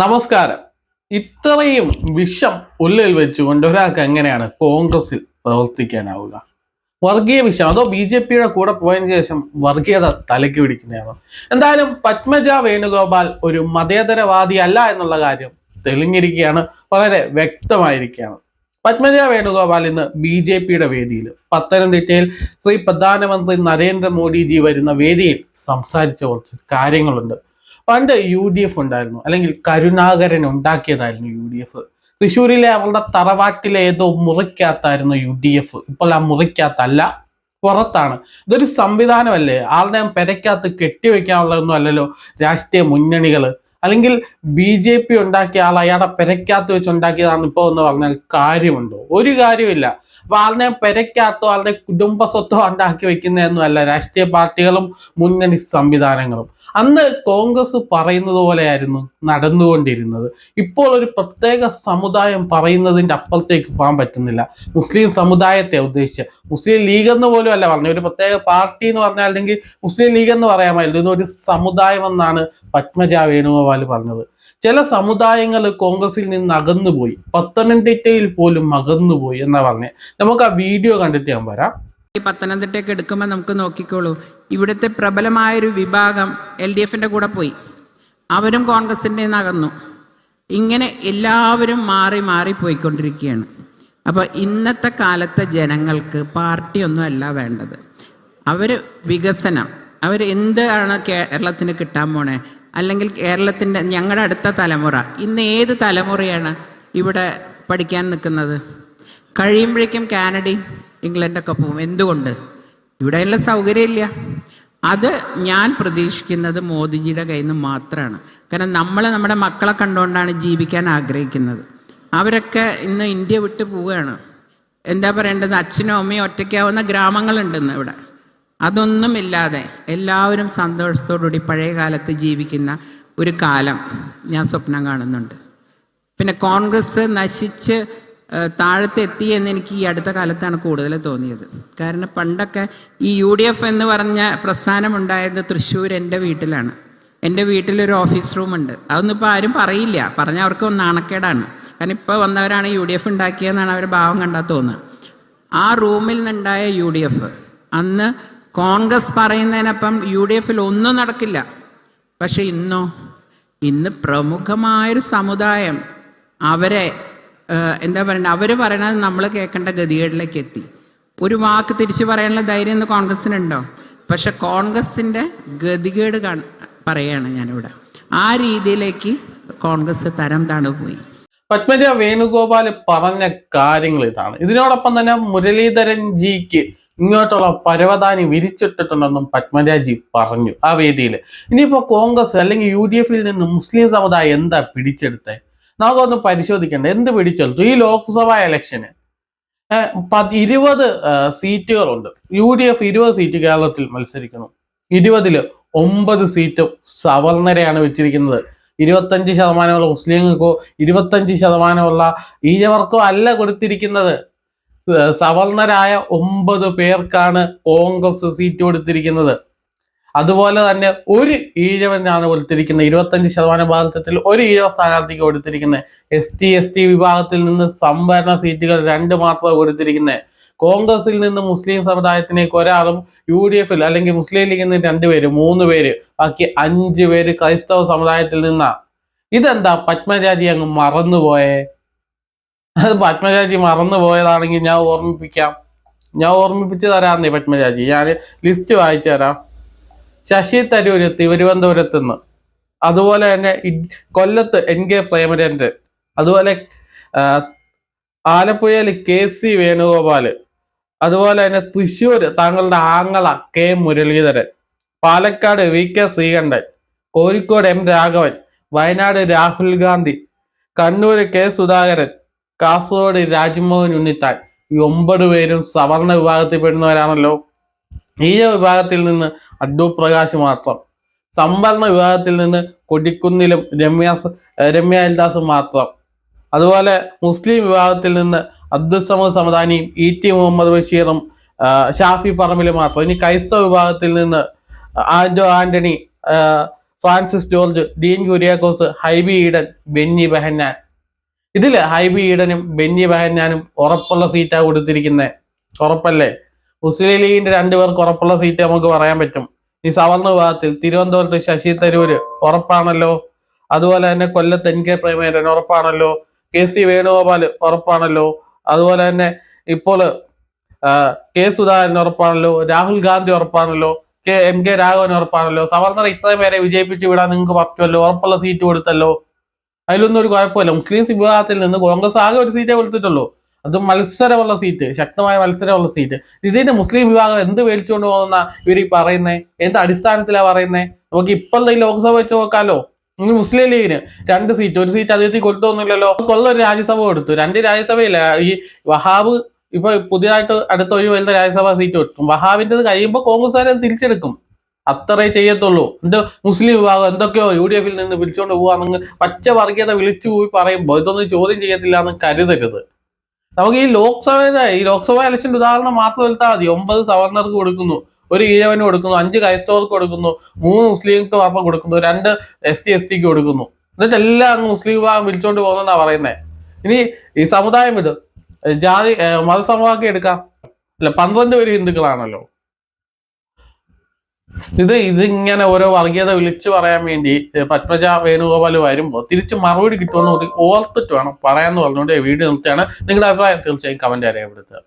നമസ്കാരം. ഇത്രയും വിഷം ഉള്ളിൽ വെച്ചുകൊണ്ട് ഒരാൾക്ക് എങ്ങനെയാണ് കോൺഗ്രസിൽ പ്രവർത്തിക്കാനാവുക? വർഗീയ വിഷം അതോ ബി ജെ പിയുടെ കൂടെ പോയതിനു ശേഷം വർഗീയത തലയ്ക്ക് പിടിക്കുന്നതാണോ? എന്തായാലും പത്മജ വേണുഗോപാൽ ഒരു മതേതരവാദി അല്ല എന്നുള്ള കാര്യം തെളിഞ്ഞിരിക്കുകയാണ് വളരെ വ്യക്തമായിരിക്കുകയാണ്. പത്മജ വേണുഗോപാൽ ഇന്ന് ബി ജെ പിയുടെ വേദിയിൽ പത്തനംതിട്ടയിൽ ശ്രീ പ്രധാനമന്ത്രി നരേന്ദ്രമോദിജി വരുന്ന വേദിയിൽ സംസാരിച്ച കുറച്ച് കാര്യങ്ങളുണ്ട്. പണ്ട് യു ഡി എഫ് ഉണ്ടായിരുന്നു. അല്ലെങ്കിൽ കരുണാകരൻ ഉണ്ടാക്കിയതായിരുന്നു യു ഡി എഫ് തൃശ്ശൂരിലെ അവളുടെ തറവാട്ടിലെ ഏതോ മുറിക്കകത്തായിരുന്നു യു ഡി എഫ് ഇപ്പോൾ ആ മുറിക്കകത്തല്ല പുറത്താണ്. ഇതൊരു സംവിധാനമല്ലേ? ആളുടെ പെരക്കകത്ത് കെട്ടിവെക്കാനുള്ളതൊന്നും അല്ലല്ലോ രാഷ്ട്രീയ മുന്നണികൾ അല്ലെങ്കിൽ ബി ജെ പി ഉണ്ടാക്കിയ ആൾ അയാളുടെ പെരക്കകത്ത് വെച്ച് ഉണ്ടാക്കിയതാണ് ഇപ്പോൾ എന്ന് പറഞ്ഞാൽ കാര്യമുണ്ടോ? ഒരു കാര്യമില്ല. അപ്പൊ ആളുടെ പെരക്കകത്തോ ആളുടെ കുടുംബ സ്വത്തോ ഉണ്ടാക്കി വെക്കുന്നതൊന്നും അല്ല രാഷ്ട്രീയ പാർട്ടികളും മുന്നണി സംവിധാനങ്ങളും. അന്ന് കോൺഗ്രസ് പറയുന്നത് പോലെയായിരുന്നു നടന്നുകൊണ്ടിരുന്നത്. ഇപ്പോൾ ഒരു പ്രത്യേക സമുദായം പറയുന്നതിന്റെ അപ്പുറത്തേക്ക് പോകാൻ പറ്റുന്നില്ല. മുസ്ലിം സമുദായത്തെ ഉദ്ദേശിച്ച്. മുസ്ലിം ലീഗ് എന്ന് പോലും അല്ല പറഞ്ഞു ഒരു പ്രത്യേക പാർട്ടി എന്ന് പറഞ്ഞാൽ അല്ലെങ്കിൽ മുസ്ലിം ലീഗ് എന്ന് പറയാമായിരുന്നു. ഒരു സമുദായം എന്നാണ് പത്മജ വേണുഗോപാൽ പറഞ്ഞത്. ചില സമുദായങ്ങൾ കോൺഗ്രസിൽ നിന്ന് അകന്നുപോയി. പത്തനംതിട്ടയിൽ പോലും അകന്നുപോയി എന്നാ പറഞ്ഞത് നമുക്ക് ആ വീഡിയോ കണ്ടിട്ട് ഞാൻ വരാം. ഈ പത്തനംതിട്ടയൊക്കെ എടുക്കുമ്പോൾ നമുക്ക് നോക്കിക്കോളൂ. ഇവിടുത്തെ പ്രബലമായൊരു വിഭാഗം എൽ ഡി എഫിന്റെ കൂടെ പോയി. അവരും കോൺഗ്രസിന്റെ അകന്നു ഇങ്ങനെ എല്ലാവരും മാറി മാറി പോയിക്കൊണ്ടിരിക്കുകയാണ്. അപ്പോൾ ഇന്നത്തെ കാലത്തെ ജനങ്ങൾക്ക് പാർട്ടിയൊന്നും അല്ല വേണ്ടത്. അവർ വികസനം അവർ എന്താണ് കേരളത്തിന് കിട്ടാൻ പോണേ? അല്ലെങ്കിൽ കേരളത്തിന്റെ ഞങ്ങളുടെ അടുത്ത തലമുറ ഇന്ന് ഏത് തലമുറയാണ് ഇവിടെ പഠിക്കാൻ നിൽക്കുന്നത്? കഴിയുമ്പോഴേക്കും കാനഡയും ഇംഗ്ലണ്ടൊക്കെ പോകും. എന്തുകൊണ്ട്? ഇവിടെയുള്ള സൗകര്യമില്ല. അത് ഞാൻ പ്രതീക്ഷിക്കുന്നത് മോദിജിയുടെ കയ്യിൽ നിന്ന് മാത്രമാണ് കാരണം നമ്മൾ നമ്മുടെ മക്കളെ കണ്ടുകൊണ്ടാണ് ജീവിക്കാൻ ആഗ്രഹിക്കുന്നത്. അവരൊക്കെ ഇന്ന് ഇന്ത്യ വിട്ട് പോവുകയാണ്. എന്താ പറയേണ്ടത്? അച്ഛനും അമ്മയും ഒറ്റയ്ക്കാവുന്ന ഗ്രാമങ്ങളുണ്ടെന്ന് ഇവിടെ. അതൊന്നുമില്ലാതെ എല്ലാവരും സന്തോഷത്തോടുകൂടി പഴയ കാലത്ത് ജീവിക്കുന്ന ഒരു കാലം ഞാൻ സ്വപ്നം കാണുന്നുണ്ട്. പിന്നെ കോൺഗ്രസ് നശിച്ച് താഴത്തെത്തി എന്ന് എനിക്ക് ഈ അടുത്ത കാലത്താണ് കൂടുതൽ തോന്നിയത്. കാരണം പണ്ടൊക്കെ ഈ യു ഡി എഫ് എന്ന് പറഞ്ഞ പ്രസ്ഥാനം ഉണ്ടായത് തൃശ്ശൂർ എന്റെ വീട്ടിലാണ്. എന്റെ വീട്ടിലൊരു ഓഫീസ് റൂമുണ്ട്. അതൊന്നും ഇപ്പോൾ ആരും പറയില്ല. പറഞ്ഞാൽ അവർക്ക് നാണക്കേടാണ്. കാരണം ഇപ്പോൾ വന്നവരാണ് യു ഡി എഫ് ഉണ്ടാക്കിയതെന്നാണ് അവർ ഭാവം കണ്ടാൽ തോന്നുക. ആ റൂമിൽ നിന്നുണ്ടായ യു ഡി എഫ് അന്ന് കോൺഗ്രസ് പറയുന്നതിനപ്പം യു ഡി എഫിൽ ഒന്നും നടക്കില്ല. പക്ഷെ ഇന്നോ ഇന്ന് പ്രമുഖമായൊരു സമുദായം അവരെ എന്താ പറയണ്ടത് അവർ പറയണത് നമ്മൾ കേൾക്കേണ്ട ഗതികേടിലേക്ക് എത്തി. ഒരു വാക്ക് തിരിച്ചു പറയാനുള്ള ധൈര്യം ഇന്ന് കോൺഗ്രസിനുണ്ടോ പക്ഷെ കോൺഗ്രസിന്റെ ഗതികേട് കാണ പറയാണ് ഞാനിവിടെ. ആ രീതിയിലേക്ക് കോൺഗ്രസ് തരം താണു പോയി. പത്മജ വേണുഗോപാൽ പറഞ്ഞ കാര്യങ്ങൾ ഇതാണ്. ഇതിനോടൊപ്പം തന്നെ മുരളീധരൻ ജിക്ക് ഇങ്ങോട്ടുള്ള പരവതാനി വിരിച്ചിട്ടിട്ടുണ്ടെന്നും പത്മരാജി പറഞ്ഞു ആ വേദിയിൽ ഇനിയിപ്പോ കോൺഗ്രസ് അല്ലെങ്കിൽ യു ഡി എഫിൽ നിന്ന് മുസ്ലിം സമുദായം എന്താ പിടിച്ചെടുത്തത് നമുക്കൊന്ന് പരിശോധിക്കേണ്ട. എന്ത് പിടിച്ചെടുത്തു? ഈ ലോക്സഭാ ഇലക്ഷന്. ഇരുപത് സീറ്റുകളുണ്ട്. യു ഡി എഫ് ഇരുപത് സീറ്റ് കേരളത്തിൽ മത്സരിക്കുന്നു. ഇരുപതിൽ ഒമ്പത് സീറ്റും സവർണരെയാണ് വെച്ചിരിക്കുന്നത്. ഇരുപത്തഞ്ച് ശതമാനമുള്ള മുസ്ലിങ്ങൾക്കോ ഇരുപത്തഞ്ച് ശതമാനമുള്ള ഈഴവർക്കോ അല്ല കൊടുത്തിരിക്കുന്നത്. സവർണരായ ഒമ്പത് പേർക്കാണ് കോൺഗ്രസ് സീറ്റ് കൊടുത്തിരിക്കുന്നത്. അതുപോലെ തന്നെ ഒരു ഈഴവനാണ് കൊടുത്തിരിക്കുന്നത് ഇരുപത്തഞ്ച് ശതമാനം ഭാഗത്തിൽ ഒരു ഈഴവ സ്ഥാനാർത്ഥിക്ക് കൊടുത്തിരിക്കുന്നത് എസ് ടി എസ് ടി വിഭാഗത്തിൽ നിന്ന് സംവരണ സീറ്റുകൾ രണ്ട് മാത്രം കൊടുത്തിരിക്കുന്നത് കോൺഗ്രസിൽ നിന്ന് മുസ്ലിം സമുദായത്തിലേക്ക് ഒരാളും യു ഡി എഫിൽ അല്ലെങ്കിൽ മുസ്ലിം ലീഗിൽ നിന്ന് രണ്ടുപേര് മൂന്ന് പേര് ബാക്കി അഞ്ച് പേര് ക്രൈസ്തവ സമുദായത്തിൽ നിന്നാണ് ഇതെന്താ പത്മജാജി അങ്ങ് മറന്നുപോയേ? അത് പത്മജാജി മറന്നുപോയതാണെങ്കിൽ ഞാൻ ഓർമ്മിപ്പിക്കാം. ഞാൻ ഓർമ്മിപ്പിച്ച് തരാന്നേ പത്മജാജി ഞാൻ ലിസ്റ്റ് വായിച്ചു തരാം. ശശി തരൂര് തിരുവനന്തപുരത്ത് നിന്ന് അതുപോലെ തന്നെ കൊല്ലത്ത് എൻ കെ പ്രേമചന്ദ്രൻ. അതുപോലെ ആലപ്പുഴയിൽ കെ സി വേണുഗോപാൽ അതുപോലെ തന്നെ തൃശ്ശൂർ താങ്കളുടെ ആങ്ങള K Muraleedharan. Palakkad V K Sreekandan. Kozhikode M Raghavan. Wayanad Rahul Gandhi. Kannur K Sudhakaran. Kasaragod Rajmohan Unnithan. ഈ ഒമ്പത് പേരും സവർണ വിഭാഗത്തിൽ പെടുന്നവരാണല്ലോ ഈ വിഭാഗത്തിൽ നിന്ന് അഡ്ഡു പ്രകാശ് മാത്രം. സംവരണ വിഭാഗത്തിൽ നിന്ന് കൊടിക്കുന്നിലും രമ്യ രമ്യ മാത്രം. അതുപോലെ മുസ്ലിം വിഭാഗത്തിൽ നിന്ന് അബ്ദുസമദ് സമദാനിയും ഇ ടി മുഹമ്മദ് ബഷീറും ഷാഫി പറമ്പിലും മാത്രം. ഇനി ക്രൈസ്തവ വിഭാഗത്തിൽ നിന്ന് ആൻഡോ ആന്റണി ഫ്രാൻസിസ് ജോർജ് ഡീൻ കുര്യാക്കോസ് ഹൈബി ഈഡൻ ബെന്നി ബെഹന്നാൻ. ഇതിൽ ഹൈബി ഈഡനും ബെന്നി ബെഹന്നാനും ഉറപ്പുള്ള സീറ്റാണ് കൊടുത്തിരിക്കുന്നത് ഉറപ്പല്ലേ? മുസ്ലിം ലീഗിന്റെ രണ്ടുപേർക്ക് ഉറപ്പുള്ള സീറ്റ് നമുക്ക് പറയാൻ പറ്റും. ഈ സവർണ വിഭാഗത്തിൽ തിരുവനന്തപുരത്ത് ശശി തരൂര് ഉറപ്പാണല്ലോ. അതുപോലെ തന്നെ കൊല്ലത്ത് എൻ കെ പ്രേമേന്ദ്രൻ ഉറപ്പാണല്ലോ. കെ സി വേണുഗോപാൽ ഉറപ്പാണല്ലോ. അതുപോലെ തന്നെ ഇപ്പോൾ കെ സുധാകരൻ ഉറപ്പാണല്ലോ. രാഹുൽ ഗാന്ധി ഉറപ്പാണല്ലോ. കെ എം കെ രാഘവൻ ഉറപ്പാണല്ലോ. സവർണർ ഇത്രയും പേരെ വിജയിപ്പിച്ച് വിടാൻ നിങ്ങൾക്ക് പറ്റുമല്ലോ? ഉറപ്പുള്ള സീറ്റ് കൊടുത്തല്ലോ? അതിലൊന്നും ഒരു കുഴപ്പമില്ല. മുസ്ലിം വിഭാഗത്തിൽ നിന്ന് കോൺഗ്രസ് ആകെ ഒരു സീറ്റേ കൊടുത്തിട്ടുള്ളൂ. അത് മത്സരമുള്ള സീറ്റ് ശക്തമായ മത്സരമുള്ള സീറ്റ് ഇതിന്റെ മുസ്ലിം വിഭാഗം എന്ത് മേടിച്ചുകൊണ്ട് പോകുന്ന ഇവർ ഈ പറയുന്നേ? എന്ത് അടിസ്ഥാനത്തിലാണ് പറയുന്നേ? നമുക്ക് ഇപ്പോഴത്തെ ഈ ലോക്സഭ വെച്ച് നോക്കാലോ. ഇനി മുസ്ലിം ലീഗിന് രണ്ട് സീറ്റ് ഒരു സീറ്റ് അദ്ദേഹത്തിൽ കൊടുത്തൊന്നുമില്ലല്ലോ. കൊള്ള ഒരു രാജ്യസഭ കൊടുത്തു. രണ്ട് രാജ്യസഭയില്ല. ഈ വഹാബ് ഇപ്പൊ പുതിയതായിട്ട് അടുത്ത ഒരു വലുത രാജ്യസഭ സീറ്റ് കൊടുക്കും. വഹാബിന്റെ കഴിയുമ്പോൾ കോൺഗ്രസ്സുകാരെ തിരിച്ചെടുക്കും. അത്രേ ചെയ്യത്തുള്ളൂ. എന്റെ മുസ്ലിം വിഭാഗം എന്തൊക്കെയോ യു ഡി എഫിൽ നിന്ന് വിളിച്ചുകൊണ്ട് പോവാണെങ്കിൽ പച്ച വർഗീയത വിളിച്ചു പോയി പറയുമ്പോൾ ഇതൊന്നും ചോദ്യം ചെയ്യത്തില്ല എന്ന് കരുതരുത്. നമുക്ക് ഈ ലോക്സഭയുടെ ഈ ലോക്സഭ ഇലക്ഷന്റെ ഉദാഹരണം മാത്രം എടുത്താൽ മതി. ഒമ്പത് സവർണർക്ക് കൊടുക്കുന്നു ഒരു ഈഴവന് കൊടുക്കുന്നു അഞ്ച് ക്രൈസ്തവർക്ക് കൊടുക്കുന്നു മൂന്ന് മുസ്ലിംക്ക് മാത്രം കൊടുക്കുന്നു രണ്ട് എസ് ടി എസ് ടിക്ക് കൊടുക്കുന്നു. എന്നിട്ട് എല്ലാം അങ്ങ് മുസ്ലിം വിഭാഗം വിളിച്ചോണ്ട് പോകുന്നതാ പറയുന്നത് ഇനി ഈ സമുദായം ഇത് ജാതി മതസമവാക്യം എടുക്കാം. അല്ല പന്ത്രണ്ട് പേര് ഹിന്ദുക്കളാണല്ലോ. ഇത് ഇതിങ്ങനെ ഓരോ വർഗീയത വിളിച്ചു പറയാൻ വേണ്ടി പത്മജ വേണുഗോപാൽ വരുമ്പോൾ തിരിച്ച് മറുപടി കിട്ടുമെന്ന് ഓർത്തിട്ട് വേണം പറയാമെന്ന് പറഞ്ഞുകൊണ്ട് വീഡിയോ നിർത്തുകയാണ്. നിങ്ങളുടെ അഭിപ്രായം തീർച്ചയായും കമന്റ് രേഖപ്പെടുത്തുക.